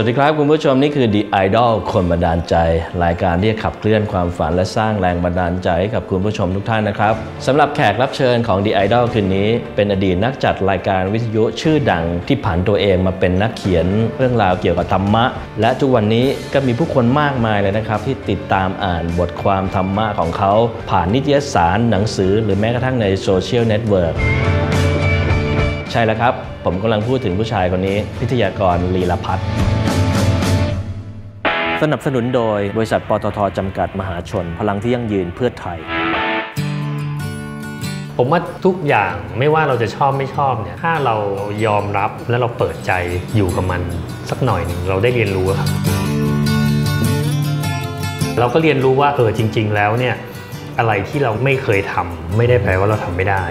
วัสดีครับคุณผู้ชมนี่คือ The Idol คนบันดาลใจ รายการที่ขับเคลื่อนความฝันและสร้างแรงบันดาลใจให้กับคุณผู้ชมทุกท่านนะครับสำหรับแขกรับเชิญของ The Idol คืนนี้ เป็นอดีตนักจัดรายการวิทยุชื่อดังที่ผันตัวเองมาเป็นนักเขียนเรื่องราวเกี่ยวกับธรรมะ และทุกวันนี้ก็มีผู้คนมากมายเลยนะครับ ที่ติดตามอ่านบทความธรรมะของเขา ผ่านนิตยสารหนังสือ หรือแม้กระทั่งในโซเชียลเน็ตเวิร์กใช่แล้วครับ ผมกำลังพูดถึงผู้ชายคนนี้ พิทยากรลีลพัฒน์ สนับสนุนโดยบริษัทปตทจำกัดมหาชน พลังที่ยั่งยืนเพื่อไทย ผมว่าทุกอย่างไม่ว่าเราจะชอบไม่ชอบเนี่ยถ้าเรายอมรับและเราเปิดใจอยู่กับมันสักหน่อยหนึ่งเราได้เรียนรู้อะครับ เราก็เรียนรู้ว่าเออจริง ๆ แล้วเนี่ยอะไรที่เราไม่เคยทำไม่ได้แปลว่าเราทำไม่ได้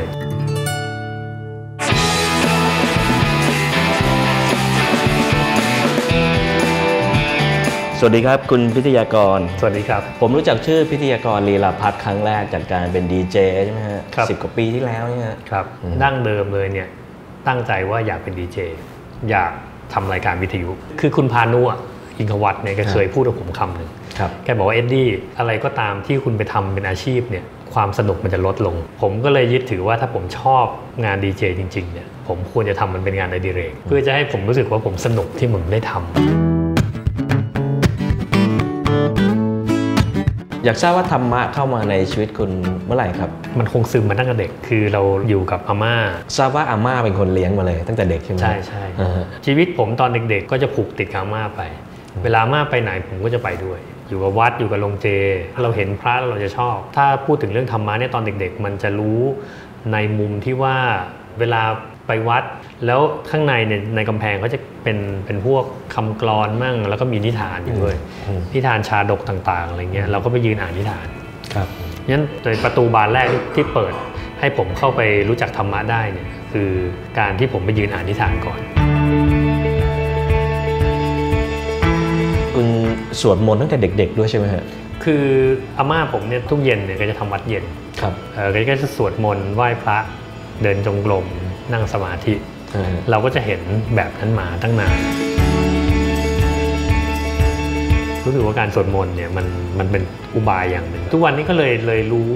สวัสดีครับ คุณพิทยากร สวัสดีครับ ผมรู้จักชื่อพิทยากรลีลาพัฒน์ครั้งแรกจากการเป็นดีเจใช่ไหมฮะครับสิบกว่าปีที่แล้วเนี่ยฮะครับอืมดั้งเดิมเลยเนี่ยตั้งใจว่าอยากเป็นดีเจอยากทำรายการวิทยุ คือคุณพานุอะอิงควัตเนี่ยก็เคยพูดกับผมคำหนึ่งครับแกบอกว่าเอ็ดดี้อะไรก็ตามที่คุณไปทำเป็นอาชีพเนี่ยความสนุกมันจะลดลง ผมก็เลยยึดถือว่าถ้าผมชอบงานดีเจจริงๆเนี่ยผมควรจะทำมันเป็นงานอดิเรก เพื่อจะให้ผมรู้สึกว่าผมสนุกที่ผมได้ทำ อยากทราบว่าธรรมะเข้ามาในชีวิตคุณเมื่อไหร่ครับ มันคงซึมมาตั้งแต่เด็ก คือเราอยู่กับอาม่า ทราบว่าอาม่าเป็นคนเลี้ยงมาเลย ตั้งแต่เด็กใช่ไหมใช่ใช่อ่าฮะชีวิตผมตอนเด็ก ๆ ก็จะผูกติดกับอาม่าไป เวลาอาม่าไปไหนผมก็จะไปด้วย อยู่กับวัดอยู่กับโรงเจ เราเห็นพระแล้วเราจะชอบ ถ้าพูดถึงเรื่องธรรมะเนี่ยตอนเด็ก ๆ มันจะรู้ในมุมที่ว่าเวลา ไปวัด แล้วข้างในเนี่ยในกำแพงเขาจะเป็นเป็นพวกคำกรอนมั่ง แล้วก็มีนิทานอยู่ด้วยอืมนิทานชาดกต่างๆอะไรเงี้ยเราก็ไปยืนอ่านนิทานครับงั้นโดยประตูบานแรกที่เปิดให้ผมเข้าไปรู้จักธรรมะได้เนี่ยคือการที่ผมไปยืนอ่านนิทานก่อนคุณสวดมนต์ตั้งแต่เด็ก ๆ ด้วยใช่ไหมฮะคืออาม่าผมเนี่ยทุกเย็นเนี่ยก็จะทำวัดเย็นครับเออก็จะสวดมนต์ไหว้พระเดินจงกรม นั่งสมาธิอ่าฮะเราก็จะเห็นแบบนั้นมาตั้งนาน รู้สึกว่าการสวดมนต์เนี่ยมันมันเป็นอุบายอย่างหนึ่ง ทุกวันนี้ก็เลยเลยรู้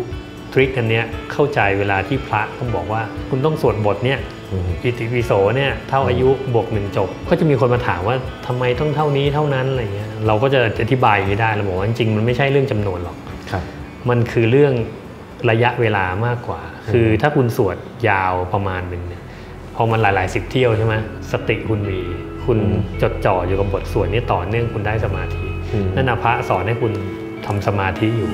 ทริคอันเนี้ยเข้าใจเวลาที่พระต้องบอกว่า คุณต้องสวดบทเนี่ยอืมอิติปิโสเนี่ยเท่าอายุบวกหนึ่งจบ ก็จะมีคนมาถามว่าทำไมต้องเท่านี้เท่านั้นอะไรเงี้ยเราก็จะอธิบายอย่างนี้ได้เราบอกว่าจริงๆมันไม่ใช่เรื่องจำนวนหรอกครับมันคือเรื่อง ระยะเวลามากกว่า คือถ้าคุณสวดยาวประมาณหนึ่งเนี่ยพอมันหลาย ๆ สิบเที่ยวใช่ไหมสติคุณมี คุณจดจ่ออยู่กับบทสวดนี้ต่อเนื่องคุณได้สมาธิอืมนั่นนะพระสอนให้คุณทำสมาธิอยู่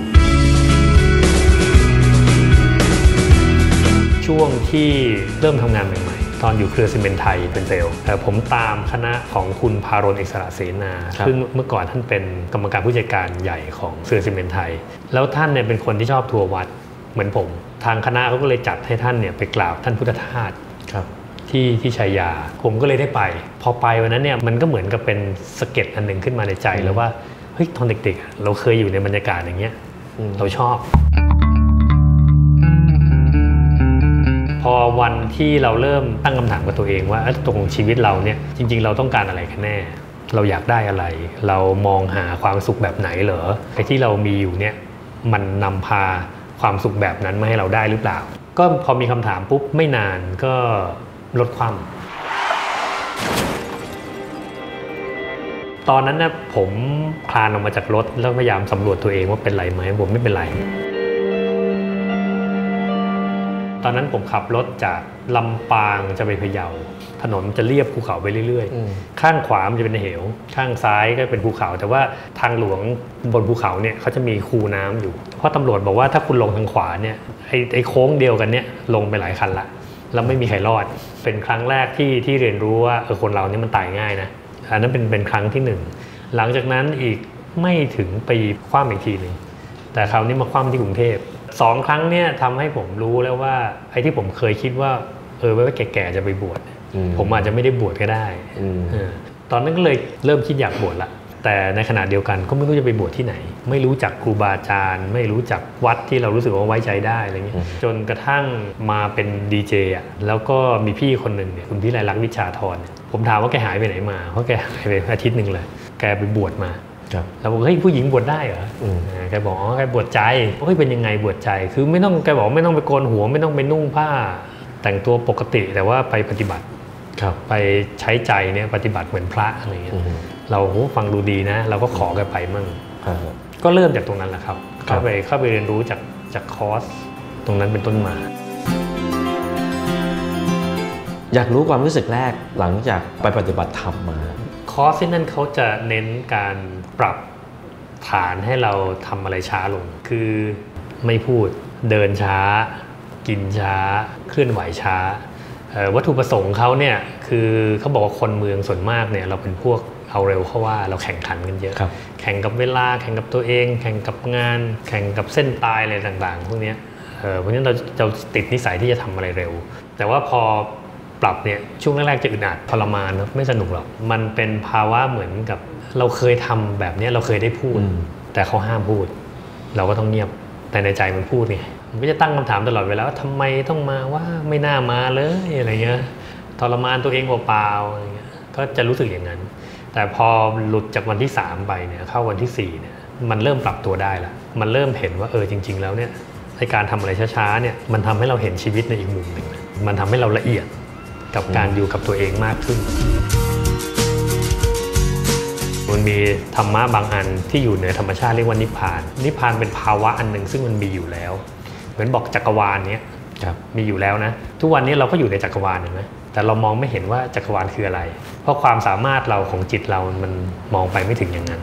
ช่วงที่เริ่มทำงานใหม่ ๆ ตอนอยู่เครือซีเมนต์ไทยเป็นเซลล์เอ่อผมตามคณะของคุณพารนเอกสระเสนาครับซึ่งเมื่อก่อนท่านเป็นกรรมการผู้จัดการใหญ่ของเครือซีเมนต์ไทย แล้วท่านเนี่ยเป็นคนที่ชอบทัวร์วัด เหมือนผม ทางคณะเขาก็เลยจัดให้ท่านเนี่ยไปกราบท่านพุทธทาสครับที่ที่ชัยยา ผมก็เลยได้ไป พอไปวันนั้นเนี่ยมันก็เหมือนกับเป็นสะเก็ดอันหนึ่งขึ้นมาในใจแล้วว่าเฮ้ยตอนเด็กๆอะเราเคยอยู่ในบรรยากาศอย่างเงี้ยอืมเราชอบ พอวันที่เราเริ่มตั้งคำถามกับตัวเองว่าเอ้ยตรงชีวิตเราเนี่ยจริง ๆ เราต้องการอะไรกันแน่ เราอยากได้อะไร เรามองหาความสุขแบบไหนเหรอไอ้ที่เรามีอยู่เนี่ยมันนำพา ความสุขแบบนั้นมาให้เราได้หรือเปล่า ก็พอมีคำถามปุ๊บไม่นานก็ลดความ ตอนนั้นนะผมคลานออกมาจากรถแล้วพยายามสำรวจตัวเองว่าเป็นไรไหมผมไม่เป็นไร ตอนนั้นผมขับรถจากลำปางจะไปพะเยา ถนนจะเรียบภูเขาไปเรื่อยอืมๆข้างขวามันจะเป็นเหว ข้างซ้ายก็เป็นภูเขา แต่ว่าทางหลวงบนภูเขาเนี่ยเขาจะมีคูน้ำอยู่ เพราะตำรวจบอกว่าถ้าคุณลงทางขวาเนี่ยไอ้ไอ้โค้งเดียวกันเนี่ยลงไปหลายคันละแล้วไม่มีใครรอด เป็นครั้งแรกที่ที่เรียนรู้ว่าเออคนเรานี่มันตายง่ายนะอันนั้นเป็นเป็นครั้งที่หนึ่งหลังจากนั้นอีกไม่ถึงปีคว้าอีกทีหนึ่งแต่คราวนี้มาคว้าที่กรุงเทพสองครั้งเนี่ยทำให้ผมรู้แล้วว่าไอ้ที่ผมเคยคิดว่าเออไว้ว่าแก่ๆจะไปบวชอืม ผมอาจจะไม่ได้บวชก็ได้อืมเออตอนนั้นก็เลยเริ่มคิดอยากบวชละแต่ในขณะเดียวกันก็ไม่รู้จะไปบวชที่ไหน ไม่รู้จักครูบาอาจารย์ ไม่รู้จักวัดที่เรารู้สึกว่าไว้ใจได้อะไรเงี้ยอืมจนกระทั่งมาเป็นดีเจอะแล้วก็มีพี่คนหนึ่งเนี่ยคุณพี่ไรลักษณ์วิชาธรเนี่ยผมถามว่าแกหายไปไหนมาเพราะแกหายไปอาทิตย์หนึ่งเลย แกไปบวชมาครับแล้วบอกเฮ้ยผู้หญิงบวชได้เหรออืมอ่าแกบอกอ๋อแกบวชใจเฮ้ยเป็นยังไงบวชใจ คือไม่ต้องแกบอกไม่ต้องไปโกนหัวไม่ต้องไปนุ่งผ้า แต่งตัวปกติแต่ว่าไปปฏิบัติครับ ไปใช้ใจเนี่ยปฏิบัติเหมือนพระอะไรเงี้ยอืมเราโหฟังดูดีนะ เราก็ขอแกไปมั่งครับก็เริ่มจากตรงนั้นแหละครับครับเข้าไปเข้าไปเรียนรู้จากจากคอร์สตรงนั้นเป็นต้นมา อยากรู้ความรู้สึกแรกหลังจากไปปฏิบัติธรรมมา คอร์สที่นั่นเขาจะเน้นการปรับฐานให้เราทำอะไรช้าลง คือไม่พูดเดินช้า กินช้า เคลื่อนไหวช้าเอ่อ วัตถุประสงค์เขาเนี่ยคือเขาบอกว่าคนเมืองส่วนมากเนี่ยเราเป็นพวกเอาเร็วเข้าว่าเราแข่งขันกันเยอะครับแข่งกับเวลา แข่งกับตัวเอง แข่งกับงาน แข่งกับเส้นตายอะไรต่างๆ พวกเนี้ยเออเพราะฉะนั้นเราเราติดนิสัยที่จะทำอะไรเร็ว แต่ว่าพอปรับเนี่ยช่วงแรกๆจะอึดอัดทรมานเนอะไม่สนุกหรอก มันเป็นภาวะเหมือนกับเราเคยทำแบบเนี้ยเราเคยได้พูดอืมแต่เขาห้ามพูด เราก็ต้องเงียบแต่ในใจมันพูดไง มันก็จะตั้งคำถามตลอดเวลาว่าทำไมต้องมาว่าไม่น่ามาเลยอะไรเงี้ยทรมานตัวเองเปล่าๆอะไรเงี้ยก็จะรู้สึกอย่างนั้น แต่พอหลุดจากวันที่ 3 ไปเนี่ยเข้าวันที่4เนี่ยมันเริ่มปรับตัวได้ละมันเริ่มเห็นว่าเออจริง ๆ แล้วเนี่ยในการทำอะไรช้าๆเนี่ยมันทำให้เราเห็นชีวิตในอีกมุมหนึ่งมันทำให้เราละเอียดกับการอยู่กับตัวเองมากขึ้น มันมีธรรมะบางอันที่อยู่เหนือธรรมชาติเรียกว่านิพพาน นิพพานเป็นภาวะอันหนึ่งซึ่งมันมีอยู่แล้ว เหมือนบอกจักรวาลเนี้ยครับมีอยู่แล้วนะ ทุกวันนี้เราก็อยู่ในจักรวาลเห็นไหมแต่เรามองไม่เห็นว่าจักรวาลคืออะไร เพราะความสามารถเราของจิตเรามันมองไปไม่ถึงอย่างนั้น